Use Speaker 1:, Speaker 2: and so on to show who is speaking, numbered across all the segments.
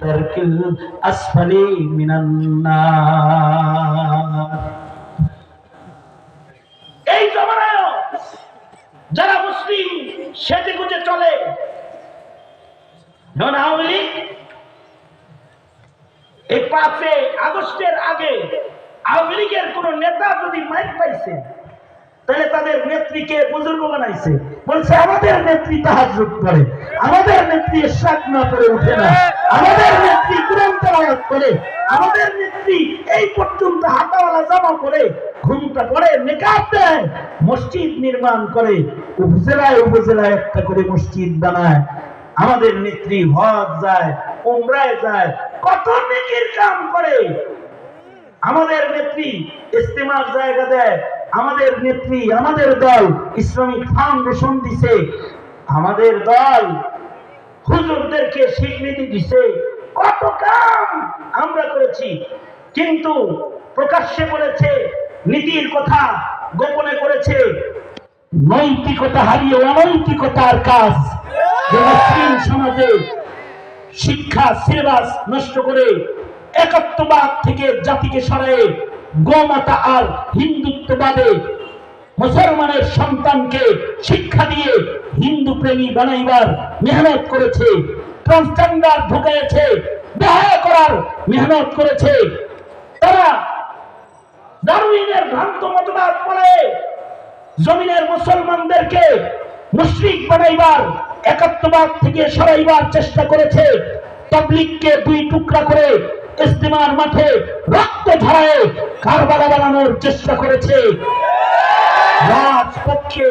Speaker 1: দারকিল আসফালি মিনান
Speaker 2: এই জমানায় যারা মুসলিম সেজে গুজে চলে, নন আওয়ামী লীগ, এই পাঁচে আগস্টের আগে আওয়ামী লীগের কোন নেতা যদি মাইক পাইছে তাহলে তাদের নেত্রীকে বুজুর্গ বানাইছে। বলছে, আমাদের নেত্রী তাহাজুদ করে। আমাদের নেত্রী ইশরাক না করে উঠে না। আমাদের নেত্রী তেলাওয়াত করে। আমাদের নেত্রী এই পর্যন্ত হাতাওয়ালা জামা করে, ঘুমটা পরে মেকআপ দেয়, মসজিদ নির্মাণ করে, উপজেলায় উপজেলায় একটা করে মসজিদ বানায়। আমাদের নেত্রী হজ যায়, উমরায় যায়, কত নেকির কাম করে। আমাদের নেত্রী ইস্তেমার জায়গা দেয় আমাদের নেত্রী, আমাদের দল ইসলামিক ফাউন্ডেশন দিছে। আমাদের দল হুজুরদেরকে স্বীকৃতি দিছে। কত কাম আমরা করেছি, কিন্তু প্রকাশ্যে বলেছে, নীতির কথা গোপনে করেছে। নৈতিকতা হারিয়ে অনৈতিকতার কাজ মুসলিম সমাজে শিক্ষা সিলেবাস নষ্ট করে একাত্মবাদ থেকে জাতিকে সরায়ে গোমাতা আর হিন্দুত্ববাদে মুসলমানের সন্তানকে শিক্ষা দিয়ে হিন্দু প্রেমী বানাইবার মেহনত করেছে ট্রান্সজেন্ডার ঢুকাইছে দেখা করার মেহনত করেছে। তারা দারুইনের ভ্রান্ত মতবাদ পড়ে জমিনের মুসলমানদেরকে মুশরিক বানাইবার একাত্মবাদ থেকে সরাইবার চেষ্টা করেছে। পাবলিককে দুই টুকরা করে ইস্তেমার মাঠে রক্ত ঝরায় কারবালা বানানোর চেষ্টা করেছে। রাজপক্ষে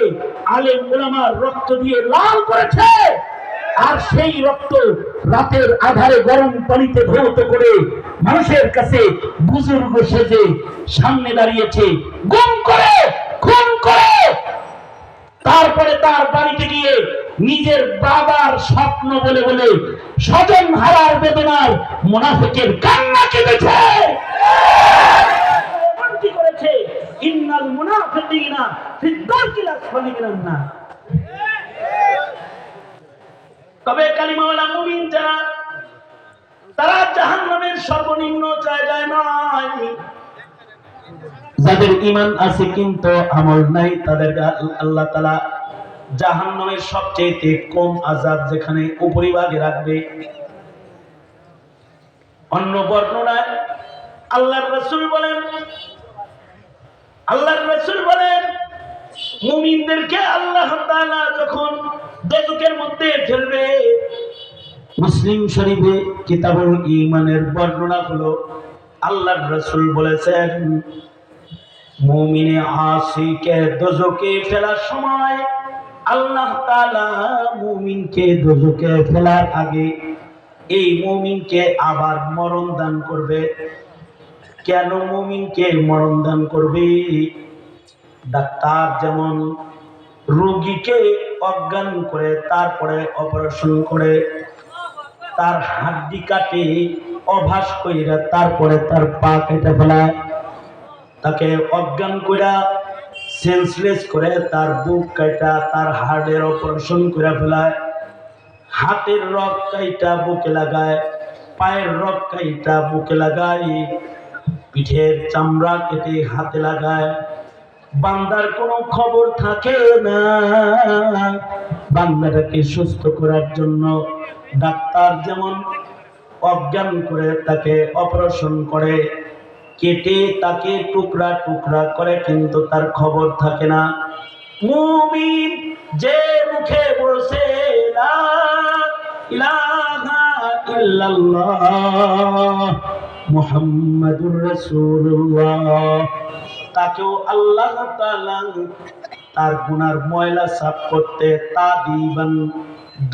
Speaker 2: আলেম ওলামার রক্ত দিয়ে লাল করেছে। আর সেই রক্ত রাতের আধারে গরম পানিতে ধৌত করে মানুষের কাছে বুজুর্গ সেজে সামনে দাঁড়িয়েছে। গুম করে, খুন করে তারপরে তার বাড়িতে গিয়ে নিজের বাবার স্বপ্ন বলে বলে স্বজন হারার বেদনার মোনাফেকের কান্না কেঁদেছে তারা জাহান্নামের সর্বনিম্ন জায়গায় নয় যাদের ইমান আছে কিন্তু আমল নাই, তাদের আল্লাহ তালা জাহান্নামের সবচেয়ে কম আজাদ যেখানে উপরিভাগে রাখবে। অন্য বর্ণনায় আল্লাহর রসুল বলেন, আল্লাহর রসুল বলেন, মুমিনদেরকে আল্লাহ তাআলা যখন দোজখের মধ্যে ফেলবে, মুসলিম শরীফে কিতাবুল ঈমানের বর্ণনা হলো আল্লাহর রসুল বলেছেন মুমিনে আসিকে দোজকে ফেলার সময় আল্লাহ তাআলা মুমিনকে দোজকে ফেলার আগে এই মুমিনকে আবার মরণ দান করবে। কেন মুমিনকে মরণ দান করবে? ডাক্তার যেমন রোগীকে অজ্ঞান করে তারপরে অপারেশন করে, তার হাড্ডি কাটে, অভাস কইরা তারপরে তার পা কেটে ফেলায়। তাকে অজ্ঞান কইরা সেন্সলেস করে তার বুক কাটা তার হার্টের অপারেশন করে ফেলায়। হাতের রক কাইটা বুকে লাগায়, পায়ের রক কাইটা বুকে লাগায়, পিঠের চামড়া কেটে হাতে লাগায়। বান্দার কোনো খবর থাকে না। বান্দাটাকে সুস্থ করার জন্য ডাক্তার যেমন অজ্ঞান করে তাকে অপারেশন করে কেটে তাকে টুকরা টুকরা করে, কিন্তু তার খবর থাকে না। মুমিন যে মুখে বলছে মুহাম্মাদুর রাসূলুল্লাহ। তাকেও আল্লাহ তাআলা তার গুনার ময়লা সাফ করতে তা দিবান।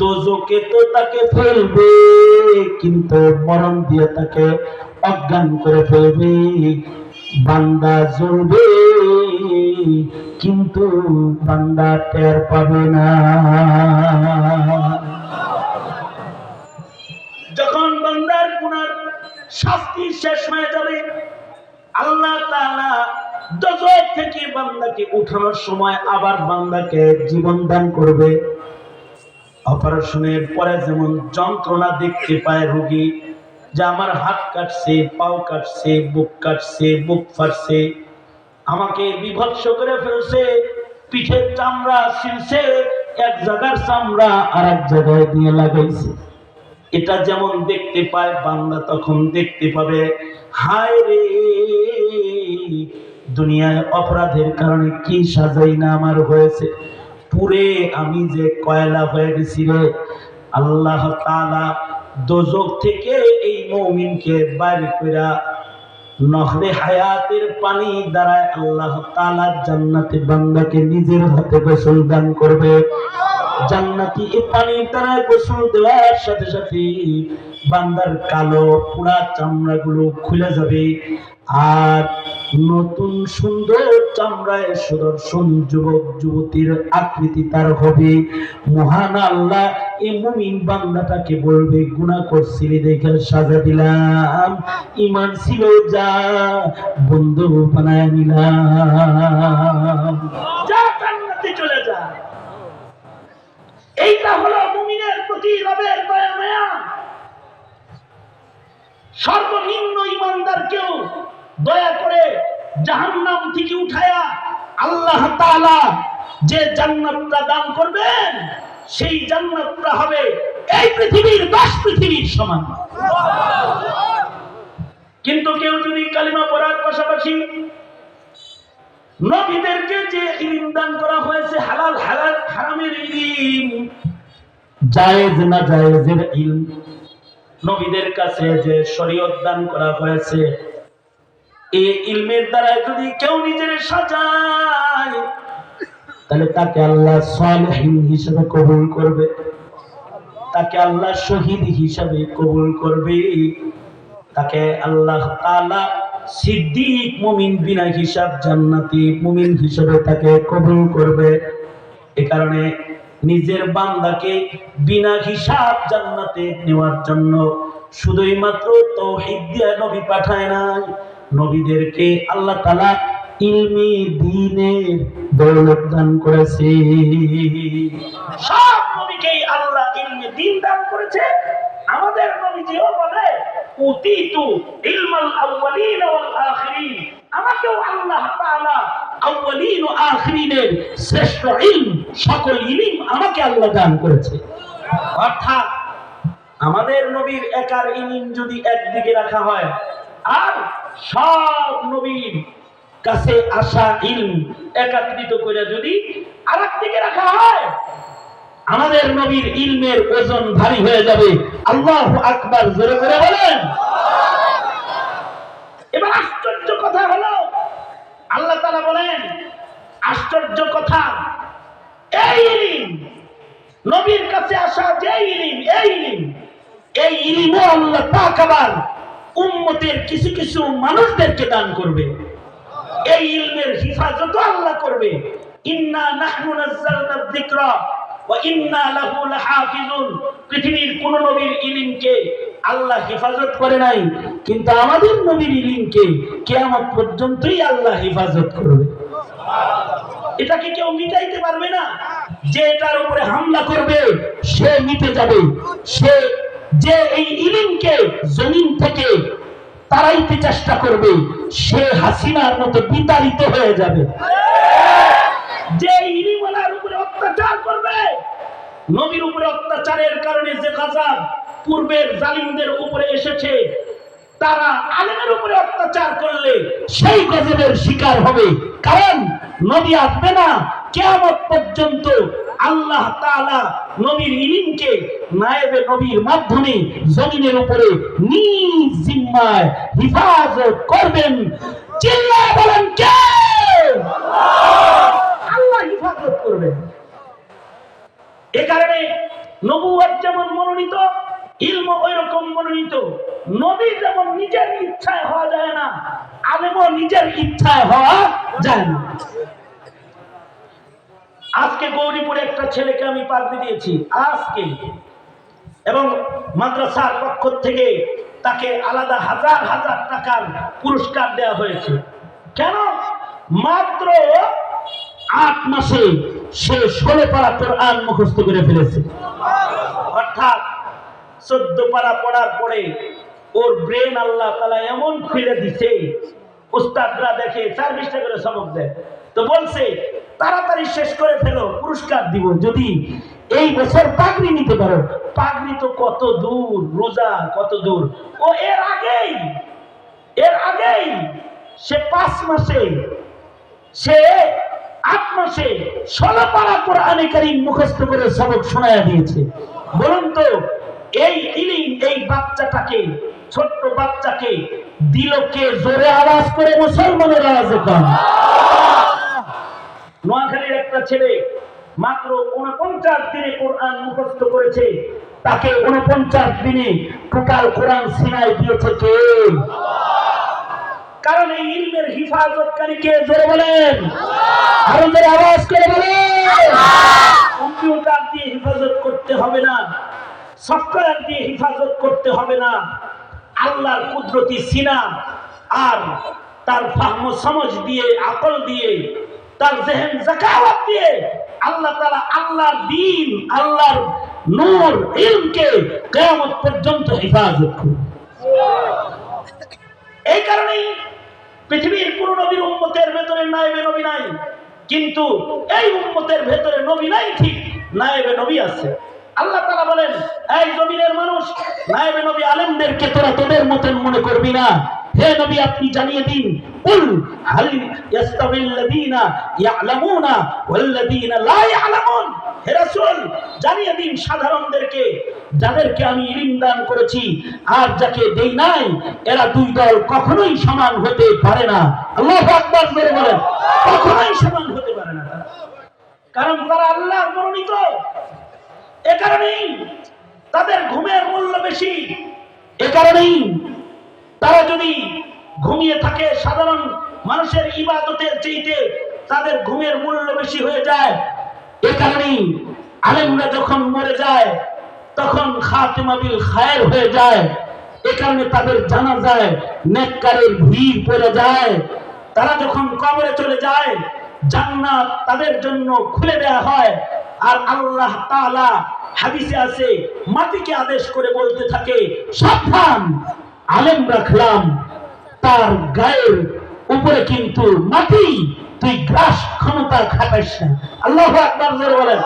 Speaker 2: দোজকে তো তাকে ফেলবে, কিন্তু মরণ দিয়ে তাকে অজ্ঞান করে ফেলবে, বান্দা জ্বলবে, কিন্তু বান্দা টের পাবে না। যখন বান্দার গুনার শাস্তি শেষ হয়ে যাবে, আল্লাহ তাআলা থেকে বান্দাকে উঠানোর সময় আবার বান্দাকে জীবন দান করবে। অপারেশনের পরে যেমন যন্ত্রণা দেখতে পায় রোগী যে আমার হাত কাটছে, পাও কাটছে বুক কাটছে বুক ফাটছে। আমাকে বিভৎস করে ফেলছে, পিঠের চামড়া ছিলছে এক জায়গার চামড়া আর এক জায়গায় দিয়ে লাগাইছে। এটা যেমন দেখতে পায়, বান্দা তখন দেখতে পাবে। হায় রে! দুনিয়ায় অপরাধের কারণে কি সাজাই না আমার হয়েছে? পুরে আমি যে কয়লা হয়ে গেছি রে। আল্লাহ তাআলা দোজক থেকে এই মৌমিনকে বাইরে কইরা নহরে হায়াতের পানি দ্বারায় আল্লাহ তাআলা জান্নাতে বান্দাকে নিজের হাতে গোসল দান করবে। জান্নাতি এই পানির দ্বারা গোসল দেওয়ার সাথে সাথে বান্দার কালো পুরা চামড়াগুলো খুলে যাবে। আর নতুন সুন্দর চামড়ায় সুদর্শন যুবক, যুবতীর আকৃতি তার হবে। মহান আল্লাহ এই মুমিন বান্দাটাকে বলবে, গুনাহ করছিলি দেখে সাজা দিলাম ইমান ছিল যা, বন্ধু বানায় নিলাম। চলে যা। এইটা হলো মুমিনের প্রতি রবের দয়া, মায়া। সর্বনিম্ন ইমানদারকেও দয়া করে জাহান্নাম থেকে উঠায়া আল্লাহ তাআলা যে জান্নাতটা দান করবেন, সেই জান্নাতটা হবে এই পৃথিবীর দশ পৃথিবীর সমান। কিন্তু কেউ যদি কালিমা পড়ার পাশাপাশি নবীদেরকে যে ইলম দান করা হয়েছে হালাল হালাল, হারামের ইলম, জায়েজ না জায়েজের ইলম, নবীদের কাছে যে শরীয়ত দান করা হয়েছে ইলমের দ্বারা যদি কেউ নিজের সাজায়, তাহলে তাকে আল্লাহ সালেহিন হিসেবে কবুল করবে। তাকে আল্লাহ শহীদ হিসাবে কবুল করবে। তাকে আল্লাহ তাআলা সিদ্দিক মুমিন বিনা হিসাব জান্নাতি মুমিন হিসেবে তাকে কবুল করবে। এ কারণে নিজের বান্দাকে বিনা হিসাব জান্নাতে নেওয়ার জন্য শুধুই মাত্র তৌহিদ দিয়ে নবী পাঠায় নাই। নবীদেরকে আল্লাহ তাআলা ইলমি দিনের দৌলত দান করেছে। সব নবীকেই আল্লাহ ইলমি দিন দান করেছে। আমাদের নবীজিও বলে, উতিতু ইলমাল আউয়ালিন ওয়াল আখিরিন। আমাকেও আল্লাহ তাআলা আউয়ালিন ও আখিরিনের শ্রেষ্ঠ ইলম, সকল ইলম আমাকে আল্লাহ দান করেছে। অর্থাৎ আমাদের নবীর একার ইলম যদি একদিকে রাখা হয় আর সব নবীর কাছে আসা ইলম একত্রিত করে যদি আরেক দিকে রাখা হয়, আমাদের নবীর ইলমের ওজন ভারী হয়ে যাবে। আল্লাহ আকবার, জোরে করে বলেন। এবার আশ্চর্য কথা হলো, আল্লাহ তারা বলেন, আশ্চর্য কথা, এই ইলিম, নবীর কাছে আসা যে ইলিম, এই ইলিম, এই ইলিমও আল্লাহ পাক উম্মতের কিছু কিছু মানুষদেরকে দান করবে। এই ইলমের হিফাজত আল্লাহ করবে। ইন্না নাহনু নাযালনা যিকরা ওয়া ইন্না লাহু লাহাফিজুন। পৃথিবীর কোন নবীর ইলমকে আল্লাহ হেফাজত করে নাই, কিন্তু আমাদের নবীর ইলমকে কিয়ামত পর্যন্তই আল্লাহ হেফাজত করবে। এটাকে কেউ মিটাইতে পারবে না। যে এটার উপরে হামলা করবে, সে মিটে যাবে। সে যে এই ইলিমকে জমিন থেকে তাড়াইতে চেষ্টা করবে, সে হাসিনার মতো বিতাড়িত হয়ে যাবে। যে ইলিমওয়ালার উপরে অত্যাচার করবে, নবীর উপরে অত্যাচারের কারণে যে গাজাব পূর্বের জালিমদের উপরে এসেছে, তারা আলেমের উপরে অত্যাচার করলে সেই গজবের শিকার হবে। কারণ নবী আসবে না কেয়ামত পর্যন্ত আল্লাহ তাআলা নবীর ইলিমকে নায়েবে নবীর মাধ্যমে জমিনের উপরে নিজ জিম্মায় হিফাজত করবেন। চিল্লায় বলেন কে? আল্লাহ হিফাজত করবেন। এ কারণে নবুয়াত যেমন মনোনীত ইলম ওই রকম মনোনীত। নবী যেমন নিজের ইচ্ছায় হওয়া যায় না, আলেমও নিজের ইচ্ছায় হওয়া যায় না। আজকে গৌরীপুরে একটা ছেলেকে আমি পাল্টে দিয়েছি, আজকে। এবং মাদ্রাসার পক্ষ থেকে তাকে আলাদা হাজার হাজার টাকার পুরস্কার দেওয়া হয়েছে। কেন? মাত্র আট মাসে সে ষোলো পারা কোরআন মুখস্থ করে ফেলেছে। অর্থাৎ চোদ্দ পারা পড়ার পরে ওর ব্রেন আল্লাহ তালা এমন খুলে দিছে, উস্তাদরা দেখে চার বিশটা করে সবক দেয়। তো বলছে তাড়াতাড়ি শেষ করে ফেলো, পুরস্কার দিব। যদি এই বছর পাগড়ি নিতে পারো, পাগড়ি তো কত দূর, রোজা কত দূর। ও, এর আগেই এর আগেই সে পাঁচ মাসে, সে আট মাসে ষোলো পারা কোরআনে কারিম মুখস্থ করে সবক শোনায়া দিয়েছে। বলুন তো, এই ইলিম, এই বাচ্চাটাকে, ছোট্ট বাচ্চাকে দিল কে? জোরে আওয়াজ করে মুসলমানের আওয়াজে নোয়াখালীর একটা ছেলে মাত্র উনপঞ্চাশ দিনে কোরআন মুখস্থ করেছে। তাকে উনপঞ্চাশ দিনে টোটাল কোরআন সিনাই দিয়েছে কে? কারণ এই ইলমের হিফাজতকারী কে? জোরে বলেন। আরও জোরে আওয়াজ করে বলেন। কম্পিউটার দিয়ে হেফাজত করতে হবে না, সফটওয়্যার দিয়ে হেফাজত করতে হবে না। আল্লাহর কুদরতি সিনা আর তার ফাহম সমঝ দিয়ে, আকল দিয়ে তার জেহেন জাকাওয়াত দিয়ে আল্লাহ তাআলা আল্লাহর দিন, আল্লাহর নূর, ইলমকে কিয়ামত পর্যন্ত হেফাজত করবে। এই কারণেই পৃথিবীর কোন নবীর উম্মতের ভেতরে নায়েবে নবী নাই, কিন্তু এই উম্মতের ভেতরে নবী নাই ঠিক, নায়েবে নবী আছে। আল্লাহ তাআলা বলেন, এই জমিনের মানুষ, নায়েবে নবী আলেমদেরকে তোরা তোদের মতন মনে করবি না হে নবী, আপনি জানিয়ে দিন। কুল, হাল ইয়াস্তাবিল্লাযীনা ইয়ালামুনা ওয়াল্লাযীনা লা ইয়ালামুন। হে রাসূল, জানিয়ে দিন সাধারণদেরকে যাদেরকে আমি ইলম দান করেছি আর যাকে দেই নাই, এরা দুই দল কখনোই সমান হতে পারে না। আল্লাহু আকবার বলে বলেন। কখনোই সমান হতে পারে না। কারণ তারা আল্লাহর মনোনীত। এ কারণেই তাদের ঘুমের মূল্য বেশি। এ কারণেই তারা যদি ঘুমিয়ে থাকে, সাধারণ মানুষের ইবাদতের চেয়েতে তাদের ঘুমের মূল্য বেশি হয়ে যায়। এ কারণেই আলেমরা যখন মরে যায়, তখন খাতেমা বিল খায়ের হয়ে যায়। এ কারণে তাদের জানা যায় নেককারের ভিড় পড়ে যায়। তারা যখন কবরে চলে যায়, জান্নাত তাদের জন্য খুলে দেয়া হয়। আর আল্লাহ তাআলা হাদিসে আছে, মাটিকে আদেশ করে বলতে থাকে, সাবধান! আলেম রাখলাম, তার গায়ের উপরে কিন্তু মাটি, তুই গ্রাস ক্ষমতা খাটাইস না। আল্লাহ আকবার বলেন।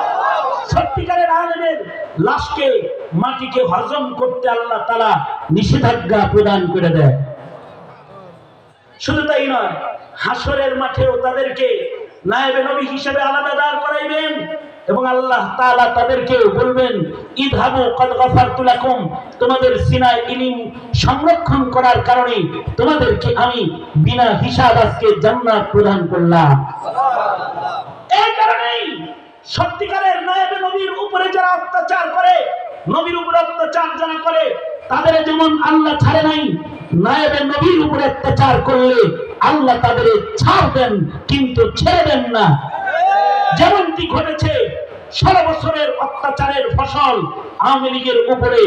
Speaker 2: সত্যিকারের আলেমের লাশকে, মাটিকে হজম করতে আল্লাহ তালা নিষেধাজ্ঞা প্রদান করে দেয়। শুধু তাই নয়, হাসরের মাঠেও তাদেরকে নায়েবে নবী হিসেবে আলাদা দাঁড় করাইবেন। এবং আল্লাহ তাআলা তাদেরকে বলবেন, ইদহাবু কদ গফারতু লাকুম। তোমাদের সিনায় ইলিম সংরক্ষণ করার কারণে তোমাদেরকে আমি বিনা হিসাব আজকে জান্নাত প্রদান করলাম। এই কারণেই সত্যিকারের নায়েবে নবীর উপরে যারা অত্যাচার করে, নবীর উপরে অত্যাচার যারা করে, তাদের যেমন আল্লাহ ছাড়ে নাই, নায়েবে নবীর উপরে অত্যাচার করলে আল্লাহ তাদের ছাড় দেন, কিন্তু ছেড়ে দেন না। যেমনটি ঘটেছে বছরের অত্যাচারের ফসল আওয়ামী লীগের উপরে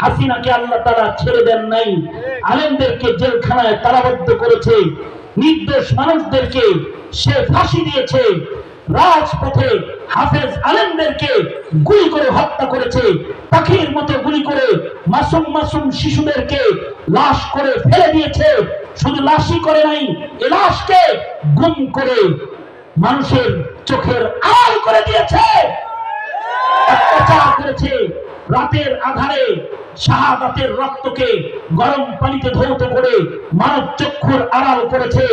Speaker 2: হাসিনাকে আল্লাহ তারা ছেড়ে দেন নাই। আলেমদেরকে জেলখানায় তালাবদ্ধ করেছে। নির্দোষ মানুষদেরকে সে ফাঁসি দিয়েছে। রাজপথে হাফেজ আলেমদেরকে গুলি করে হত্যা করেছে। পাখির মতো গুলি করে মাসুম মাসুম শিশুদেরকে লাশ করে ফেলে দিয়েছে। শুধু লাশই করে নাই, এ লাশকে গুম করে মানুষের চোখের আড়াল করে দিয়েছে। করেছে। রাতের আধারে শাহাদাতের রক্তকে গরম পানিতে ধৌত করে মানব চক্ষুর আড়াল করেছে।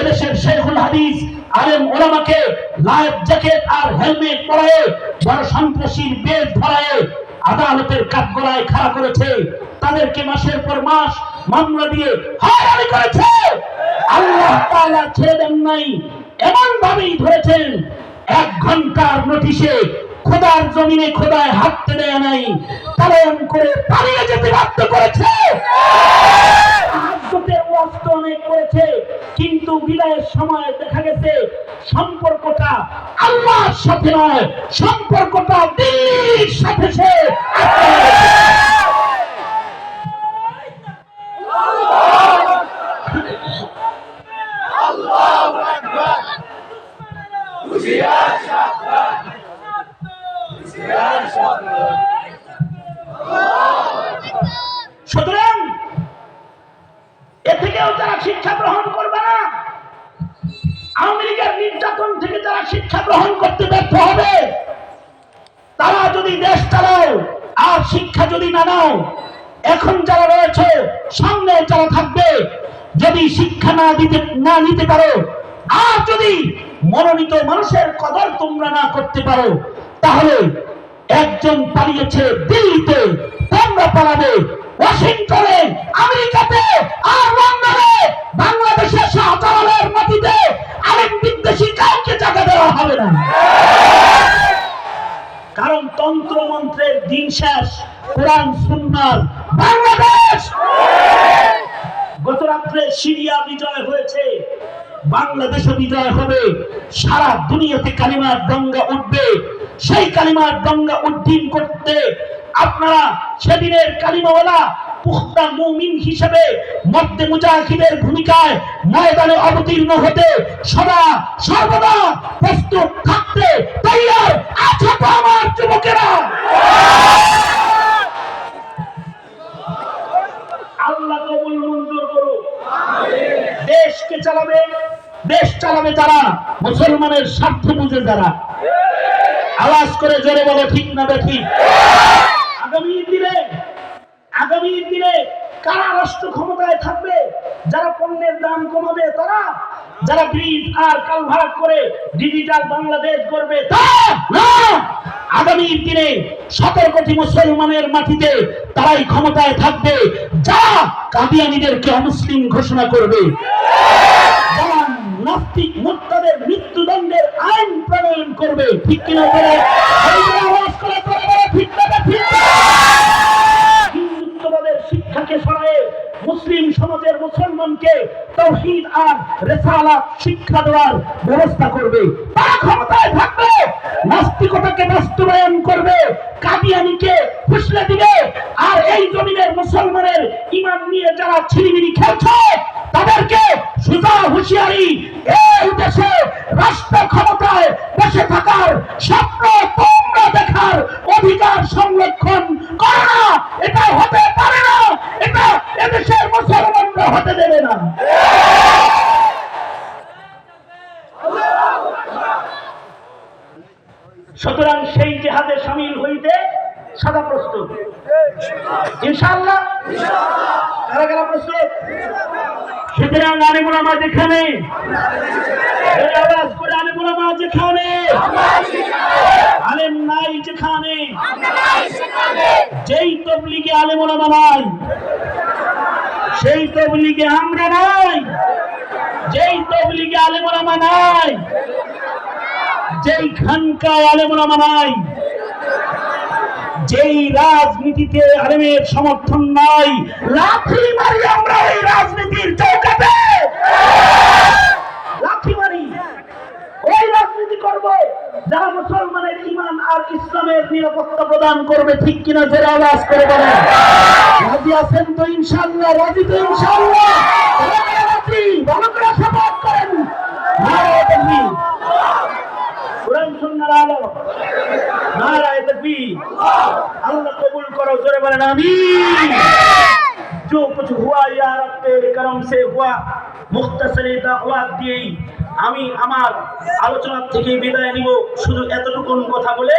Speaker 2: এদেশের শেখুল হাদিস আলেম ওলামাকে লাইফ জ্যাকেট আর হেলমেট পরায়ে বড় সন্ত্রাসীর বেদ ধরায়ে আদালতের কাঠগড়ায় খাড়া করেছে, তাদেরকে মাসের পর মাস মামলা দিয়ে হয়রানি করেছে। আল্লাহ তাআলা ছেড়ে দেন নাই। এমন ভাবেই ধরেছেন, এক ঘণ্টার নোটিশে খোদার জমিনে খোদায় হাঁটতে দেয় নাই পালন করে পালিয়ে যেতে বাধ্য করেছে। করেছে, কিন্তু বিদায়ের সময় দেখা গেছে, সম্পর্কটা আল্লাহর সাথে নয়, সম্পর্কটা দিল্লির সাথে সে আটকে রেখেছে। সুতরাং শিক্ষা গ্রহণ করবে না আওয়ামী লীগের নির্যাতন থেকে যারা শিক্ষা গ্রহণ করতে ব্যর্থ হবে তারা যদি দেশ চালাও আর শিক্ষা নাও এখন যারা রয়েছে, সামনে যারা থাকবে, যদি শিক্ষা না দিতে, না নিতে পারো, আর যদি মনোনীত মানুষের কদর তোমরা না করতে পারো, তাহলে একজন পালিয়েছে দিল্লিতে, তোমরা পালাবে ওয়াশিংটনে, আমেরিকাতে, আর লন্ডনে, বাংলাদেশের শাহজালালের মাটিতে আরেক বিদ্বেষী কাউকে জায়গা দেওয়া হবে না। কারণ তন্ত্র মন্ত্রের দিন শেষ। কোরআন সুন্নার বাংলাদেশ! গত রাত্রে সিরিয়া বিজয় হয়েছে বাংলাদেশে বিজয় হবে, সারা দুনিয়াতে কালিমার দঙ্গা উঠবে। সেই কালিমার দঙ্গা উদ্দিন করতে আপনারা সেদিনের কালিমাওয়ালা পুখতা মুমিন হিসেবে মধ্যে মুজাহিদের ভূমিকায় ময়দানে অবতীর্ণ হতে সদা, সর্বদা প্রস্তুত থাকতে তৈয়ার আছে আমার যুবকেরা আল্লাহ কবুল মঞ্জুর করুক দেশকে চালাবে? দেশ চালাবে তারা? মুসলমানের স্বার্থ বুঝে যারা। আওয়াজ করে জোরে বলে, ঠিক না দেখি আগামী দিনে আগামী দিনে কারা রাষ্ট্র ক্ষমতায় থাকবে? যারা পণ্যের দাম কমাবে তারা? যারা ব্রিজ আর কালভার্ট করে ডিজিটাল বাংলাদেশ করবে তারা না! আগামী দিনে সতেরো কোটি মুসলমানের মাটিতে তারাই ক্ষমতায় থাকবে, যা কাদিয়ানিদেরকে অমুসলিম ঘোষণা করবে। যারা নাস্তিক মুক্তাদের মৃত্যুদণ্ডের আইন প্রণয়ন করবে, ঠিক কিনা করে শিক্ষাকে সরায়ে মুসলিম সমাজের মুসলমানকে তৌহিদ আর রেসালাত, শিক্ষা দেওয়ার ব্যবস্থা করবে। তারা ক্ষমতায় থাকবে, নাস্তিকতাকে বাস্তবায়ন করবে, কাদিয়ানিকে ফুসলে দিবে, আর এই জমিনের মুসলমানের ইমান নিয়ে যারা ছিনিমিনি খেলছে, তাদেরকে সুজা হুঁশিয়ারি এই দেশে রাষ্ট্র ক্ষমতায় বসে থাকার স্বপ্ন তোমরা দেখার অধিকার সংরক্ষণ করো না এটা হতে পারে না, এটা এদেশের মুসলমানরা হতে দেবে না। সুতরাং সেই জেহাদে সামিল হইতে সাদা প্রস্তুত। ইনশাআল্লাহ। কারা কারা প্রস্তুত? সুতরাং আলিমুল আমার যেখানে। আওয়াজ করে আলিমুল আমার যেখানে আলেম নাই যেখানে যেই তবলিগে আলিমুল নাই, সেই তবলিগে আমরা নাই, যেই তবলিগে আলিমুল নাই যেই খানকায় আলেমুল নাই, যেই রাজনীতিতে আলেমের সমর্থন নাই লাথি মারি আমরা এই রাজনীতির চৌকাতে। লাথি মারি ওই রাজনীতি করব। যারা মুসলমানের ইমান আর ইসলামের নিরাপত্তা প্রদান করবে ঠিক কিনা যে আওয়াজ করে বলেন রাজি আছেন তো ইনশাল্লাহ রাজি তো ইনশাল্লাহ রাজি ভালো করে শপথ করেন নারায়ে তাকবীর কোরআন সুন্নাহর আলো নারায়ে তাকবীর আল্লাহ কবুল করো জোরে বলেন আমিন जो कुछ हुआ या रब तेरे करम से हुआ মুখতাসারি দাওয়াত দিয়েই আমি আমার আলোচনা থেকে বিদায় নিব। শুধু এতটুকুন কথা বলে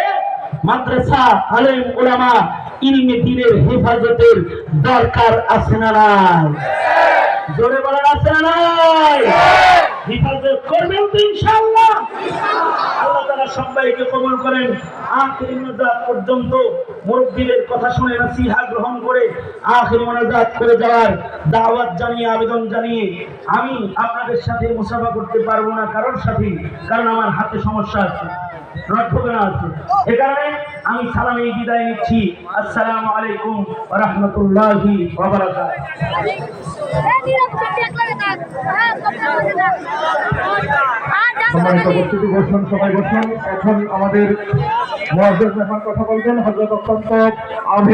Speaker 2: মাদ্রাসা আলেম ওলামা ইলমে দ্বীনের হেফাজতের দরকার আছে না নাই? জোরে বলার আছে না নাই? হেফাজত করবেন তো ইনশাআল্লাহ। সবাইকে কবুল করেন। আখির মোনাজাত পর্যন্ত মুরব্বীদের কথা শুনে নসিহা গ্রহণ করে আখির মোনাজাত করে যাওয়ার দাওয়াত জানিয়ে, আবেদন জানিয়ে আমি আপনাদের সাথে মুসাফা করতে পারব না কারোর সাথে, কারণ আমার হাতে সমস্যা আছে। রক্ষকরা আছে। এ কারণে আমি সালামে বিদায় নিচ্ছি। আসসালামু আলাইকুম ওয়া রাহমাতুল্লাহি
Speaker 3: সম্মানিত উপস্থিতি বসুন সবাই বসুন এখন আমাদের মহাজের মেহমান কথা বলবেন হজরত অত্যন্ত